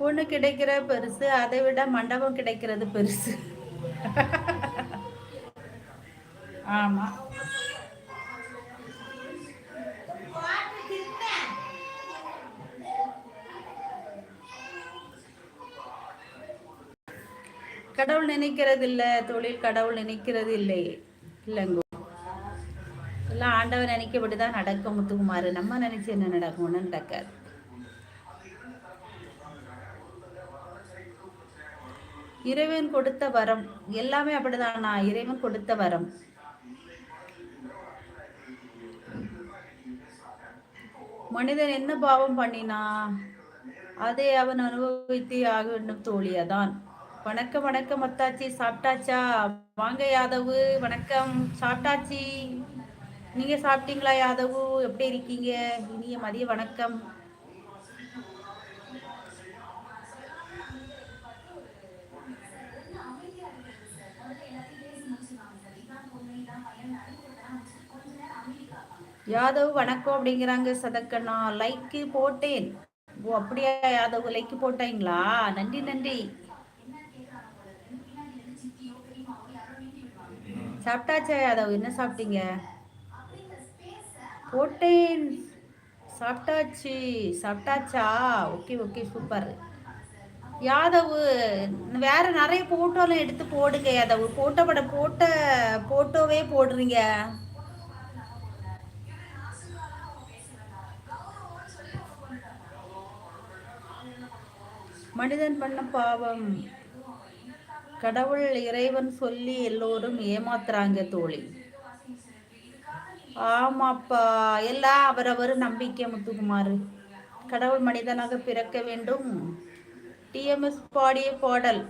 பொண்ணு கிடைக்கிற பெருசு அதை விட மண்டபம் கிடைக்கிறது பெருசு. ஆமா. கடவுள் நினைக்கிறது இல்லை தொழில் கடவுள் நினைக்கிறது இல்லை. இல்லைங்கோ. எல்லாம் ஆண்டவர் நினைக்கப்பட்டு தான் நடக்கும் முத்துக்குமாறு நம்ம நினைச்சு என்ன நடக்கும் ஒன்றும் நடக்காது. இறைவன் கொடுத்த வரம். எல்லாமே அப்படிதானா? இறைவன் கொடுத்த வரம். மனிதன் என்ன பாவம் பண்ணினா அதை அவன் அனுபவித்தே ஆக வேண்டும் தோழியாதான் வணக்கம் வணக்கம் மத்தாச்சி சாப்பிட்டாச்சா? வாங்க யாதவு. வணக்கம். சாப்பிட்டாச்சி. நீங்க சாப்பிட்டீங்களா யாதவு? எப்படி இருக்கீங்க? இனிய மதிய வணக்கம். யாதவ் வணக்கம் அப்படிங்கிறாங்க சதக்கண்ணா. லைக்கு போட்டேன். ஓ அப்படியா யாதவ்? லைக்கு போட்டீங்களா நன்றி நன்றி. சாப்பிட்டாச்சா யாதவ்? என்ன சாப்பிட்டீங்க? போட்டேன். சாப்பிட்டாச்சு. சாப்பிட்டாச்சா? ஓகே ஓகே சூப்பர் யாதவ் வேற நிறைய போட்டோலாம் எடுத்து போடுங்க யாதவ். போட்டோ படம் போட்ட போட்டோவே போடுறீங்க. மனிதன் பண்ண பாவம். கடவுள் இறைவன் சொல்லி எல்லோரும் ஏமாத்துறாங்க தோழி. ஆமாப்பா எல்லாம் அவரவர் நம்பிக்கை முத்துக்குமார். கடவுள் மனிதனாக பிறக்க வேண்டும். டிஎம்எஸ் பாடிய பாடல்.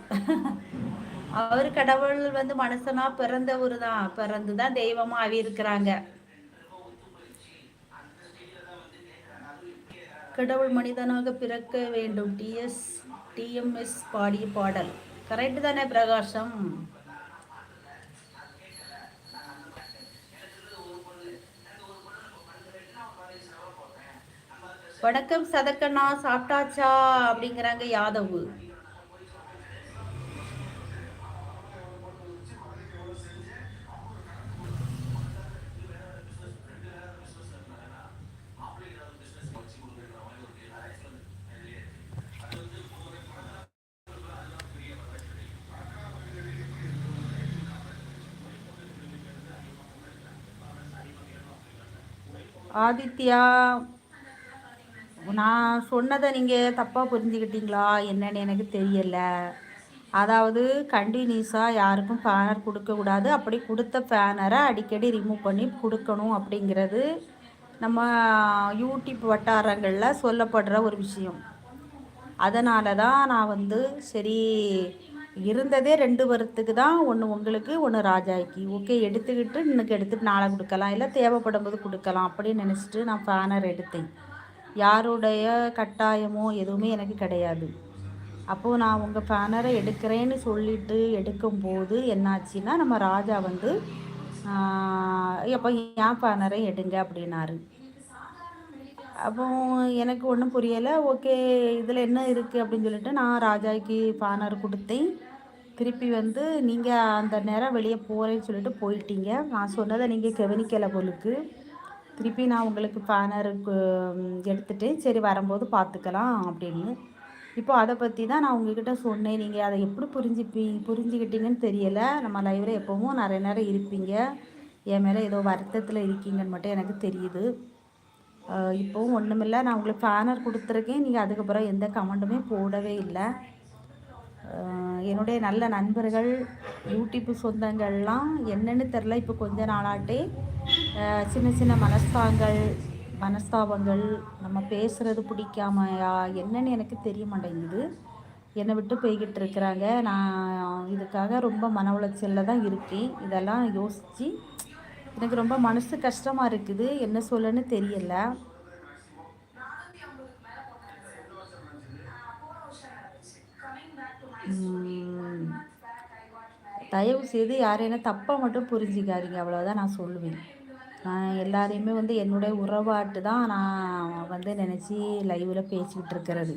அவர் கடவுள் வந்து மனுஷனா பிறந்தவர் தான் பிறந்துதான் தெய்வமா ஆவி இருக்கிறாங்க கடவுள் மனிதனாக பிறக்க வேண்டும். டிஎஸ் டிஎம்எஸ் பாடிய பாடல். கரெக்டு தானே பிரகாஷம் வணக்கம் சதக்கண்ணா சாப்பிட்டாச்சா? அப்படிங்கிறாங்க யாதவ். ஆதித்யா நான் சொன்னதை நீங்கள் தப்பாக புரிஞ்சுக்கிட்டீங்களா? என்னன்னு எனக்கு தெரியலை. அதாவது கண்டினியூஸாக யாருக்கும் பேனர் கொடுக்கக்கூடாது அப்படி கொடுத்த பேனரை அடிக்கடி ரிமூவ் பண்ணி கொடுக்கணும் அப்படிங்கிறது நம்ம யூடியூப் வட்டாரங்களில் சொல்லப்படுற ஒரு விஷயம். அதனால தான் நான் வந்து சரி இருந்ததே ரெண்டு வருத்துக்கு தான் ஒன்று உங்களுக்கு ஒன்று ராஜாய்க்கு ஓகே எடுத்துக்கிட்டு இன்னைக்கு எடுத்துகிட்டு நாளை கொடுக்கலாம். இல்லை தேவைப்படும் போது கொடுக்கலாம் அப்படின்னு நினச்சிட்டு நான் பேனர் எடுத்தேன். யாருடைய கட்டாயமோ எதுவுமே எனக்கு கிடையாது. அப்போது நான் உங்கள் பேனரை எடுக்கிறேன்னு சொல்லிட்டு எடுக்கும்போது என்னாச்சுன்னா நம்ம ராஜா வந்து எப்போ ஏன் பேனரை எடுங்க அப்படின்னாரு. அப்போ எனக்கு ஒன்றும் புரியலை. ஓகே இதில் என்ன இருக்குது அப்படின்னு சொல்லிட்டு நான் ராஜாக்கு பானர் கொடுத்தேன். திருப்பி வந்து நீங்கள் அந்த நேரம் வெளியே போகிறேன்னு சொல்லிட்டு போயிட்டீங்க. நான் சொன்னதை நீங்கள் கவனிக்கலை பொழுக்கு திருப்பி நான் உங்களுக்கு பேனருக்கு எடுத்துகிட்டு சரி வரும்போது பார்த்துக்கலாம் அப்படின்னு. இப்போ அதை பற்றி தான் நான் உங்ககிட்ட சொன்னேன். நீங்கள் அதை எப்படி புரிஞ்சுப்பி புரிஞ்சுக்கிட்டீங்கன்னு தெரியலை. நம்ம லைவில் எப்போவும் நிறைய நேரம் இருப்பீங்க. என் மேலே ஏதோ வருத்தத்தில் இருக்கீங்கன்னு மட்டும் எனக்கு தெரியுது. இப்போவும் ஒன்றுமில்லை நான் உங்களுக்கு பேனர் கொடுத்துருக்கேன். நீங்கள் அதுக்கப்புறம் எந்த கமெண்ட்டுமே போடவே இல்லை. என்னுடைய நல்ல நண்பர்கள் யூடியூப் சொந்தங்கள்லாம் என்னென்னு தெரில இப்போ கொஞ்ச நாளாட்டே சின்ன சின்ன மனஸ்தாங்கள் மனஸ்தாபங்கள் நம்ம பேசுகிறது பிடிக்காமையா என்னன்னு எனக்கு தெரிய மாட்டேங்குது. என்னை விட்டு போய்கிட்டு இருக்கிறாங்க. நான் இதுக்காக ரொம்ப மன உளைச்சலில் தான் இருக்கேன். இதெல்லாம் யோசித்து எனக்கு ரொம்ப மனசு கஷ்டமாக இருக்குது. என்ன சொல்லன்னு தெரியல. தயவு செய்து யாரையும் தப்பாக மட்டும் புரிஞ்சிக்காதீங்க. அவ்வளோதான் நான் சொல்லுவேன். நான் எல்லாரையுமே வந்து என்னுடைய உறவாட்டு தான் நான் வந்து நினச்சி லைவில் பேசிக்கிட்டு இருக்கிறது.